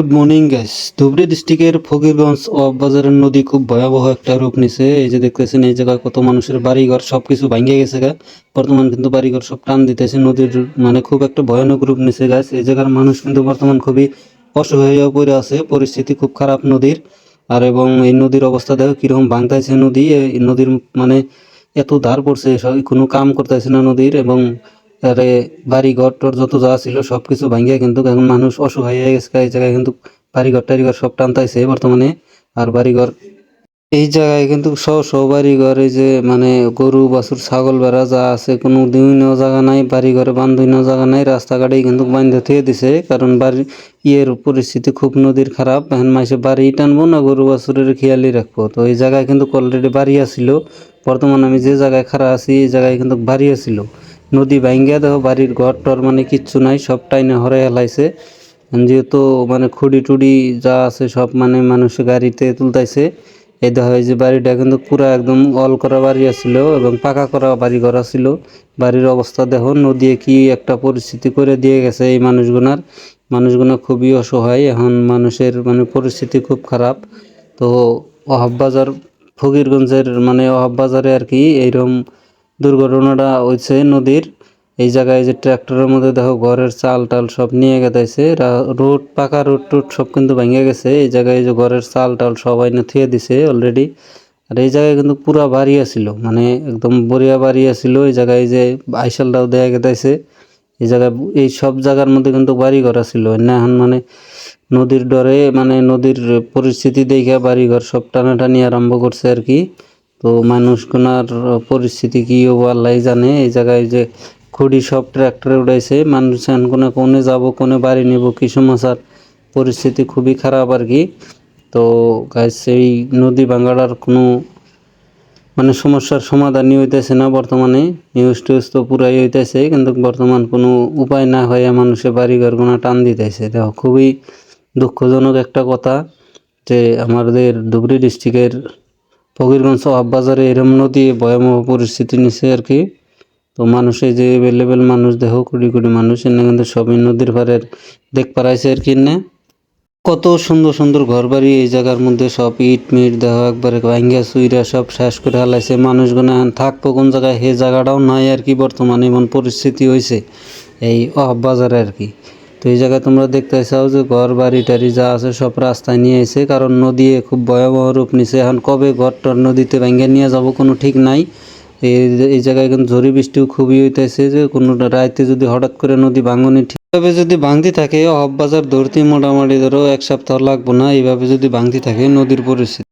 Good morning guys Dhubri ডিস্ট্রিক্টের ফকিরগঞ্জ বাজারের নদী খুব ভয়াবহ একটা রূপ নিছে। এই যে দেখতেছেন, এই জায়গায় কত মানুষের বাড়িঘর সবকিছু ভাঙ্গে গেছে, গা। বর্তমান কিন্তু বাড়িঘর সব টান দিতেছে, নদীর মানে খুব একটা ভয়ানক রূপ নিছে গাছ এই জায়গার মানুষ কিন্তু বর্তমান খুবই অসহায় পড়ে আছে, পরিস্থিতি খুব খারাপ নদীর। আর এবং এই নদীর অবস্থা দেখো কীরকম ভাঙতাছে নদী। এই নদীর মানে এত ধার পড়ছে সব কোনো কাম করতেছে না নদীর এবং আরে বাড়ি ঘর টর যত যা ছিল সব কিছু ভাঙ্গিয়া কিন্তু এখন মানুষ অসহায় হয়ে গেছে। এই জায়গায় কিন্তু বাড়ি ঘর টাড়ি ঘর সব টানতাইছে বর্তমানে। আর বাড়ি ঘর এই জায়গায় কিন্তু সহ সহ বাড়ি ঘর এই যে মানে গরু, বাছুর, ছাগল বেড়া যা আছে কোনো দিনও জায়গা নাই বাড়ি ঘরে বান্ধবীনও জায়গা নাই, রাস্তাঘাটেই কিন্তু বান্ধে থুয়ে দিছে। কারণ বাড়ি ইয়ের পরিস্থিতি খুব নদীর খারাপ, এখন মাসে বাড়ি টানবো না, গরু, বাছুরের খেয়ালি রাখব। তো এই জায়গায় কিন্তু অলরেডি বাড়ি আসছিল বর্তমানে আমি যে জায়গায় খাড়া আছি, এই জায়গায় কিন্তু বাড়ি আসছিল নদী ভাঙ্গিয়া দেখো বাড়ির ঘর টর মানে কিচ্ছু নাই, সব টাইনে হরে হেলাইছে যেহেতু মানে খুঁড়ি টুড়ি যা আছে সব মানে মানুষ গাড়িতে তুলতাইছে। এই দেখা যায় যে বাড়িটা কিন্তু পুরা একদম অল করা বাড়ি আছিল এবং পাকা করা বাড়ি ঘর ছিল বাড়ির অবস্থা দেখো নদী কি একটা পরিস্থিতি করে দিয়ে গেছে এই মানুষগুনার। মানুষগুলো খুবই অসহায়, এখন মানুষের মানে পরিস্থিতি খুব খারাপ। তো অহাব বাজার, ফকিরগঞ্জের মানে অহাব বাজারে আর কি এইরকম দুর্ঘটনাটা হয়েছে নদীর। এই জায়গায় যে ট্র্যাক্টরের মধ্যে দেখো ঘরের চাল টাল সব নিয়ে গেছে রোড, পাকা রোড টোড সব কিন্তু ভেঙে গেছে। এই জায়গায় যে ঘরের চাল টাল সবাই থুয়ে দিছে অলরেডি আর এই জায়গায় কিন্তু পুরা বাড়ি আছিল মানে একদম বড়িয়া বাড়ি আছিল। এই জায়গায় যে আইসালটাও দেয়া গেছে এই জায়গায় এই সব জায়গার মধ্যে কিন্তু বাড়ি ঘর ছিল না এখন মানে নদীর ডরে মানে নদীর পরিস্থিতি দেখে বাড়ি ঘর সব টানাটানি আরম্ভ করছে আর কি। তো মানুষগুনার পরিস্থিতি কি হব আল্লাহ জানে। এই জায়গায় যে খুঁড়ি সব ট্র্যাক্টরে উঠাইছে মানুষ কোনে কোনে যাব, কোনে বাড়ি নিব, কি সমস্যার পরিস্থিতি খুবই খারাপ আর কি তো গাছ এই নদী ভাঙাটার কোনো মানে সমস্যার সমাধানই হইতেছে না বর্তমানে। নিউজ টিউজ তো পুরাই হইতেছে, কিন্তু বর্তমান কোনো উপায় না হয়ে মানুষের বাড়ি ঘরগুনা টান দিতেছে। দেখো, খুবই দুঃখজনক একটা কথা যে আমাদের ধুবড়ী ডিস্ট্রিক্টের ফকিরগঞ্জ বাজারে এরম নদী ভয়াবহ পরিস্থিতি নিছে আর কি। তো মানুষে যে এভেলেবেল মানুষ, দেহ কোটি কোটি মানুষ, এনে কিন্তু সবই নদীর পাড়ের দেখ পারাইছে আর কি না কত সুন্দর সুন্দর ঘর বাড়ি এই জায়গার মধ্যে সব ইট মিট দেহ একবারে ভাঙ্গিয়া সুইরা সব শেষ করে হালাইছে। মানুষগুলো থাকব কোন জায়গায়? হে জায়গাটাও নাই আর কি, বর্তমানে এমন পরিস্থিতি হয়েছে এই অহাব বাজারে আর কি। তো এই জায়গায় তোমরা দেখতে চাও যে ঘর বাড়ি টাড়ি যা আছে সব রাস্তায় নিয়ে এসে, কারণ নদী খুব ভয়াবহ রূপ নিছে। এখন কবে ঘর টর নদীতে ভেঙে নিয়ে যাব কোনো ঠিক নাই। এই এই জায়গায় কিন্তু ঝড়ি বৃষ্টিও খুবই হইতেছে যে কোনো রাইতে যদি হঠাৎ করে নদী ভাঙনি ঠিকভাবে যদি ভাঙতি থাকে, অহব বাজার ধরতে মোটামুটি ধরো এক সপ্তাহ লাগবো না। এইভাবে যদি ভাঙতি থাকে নদীর পরিস্থিতি।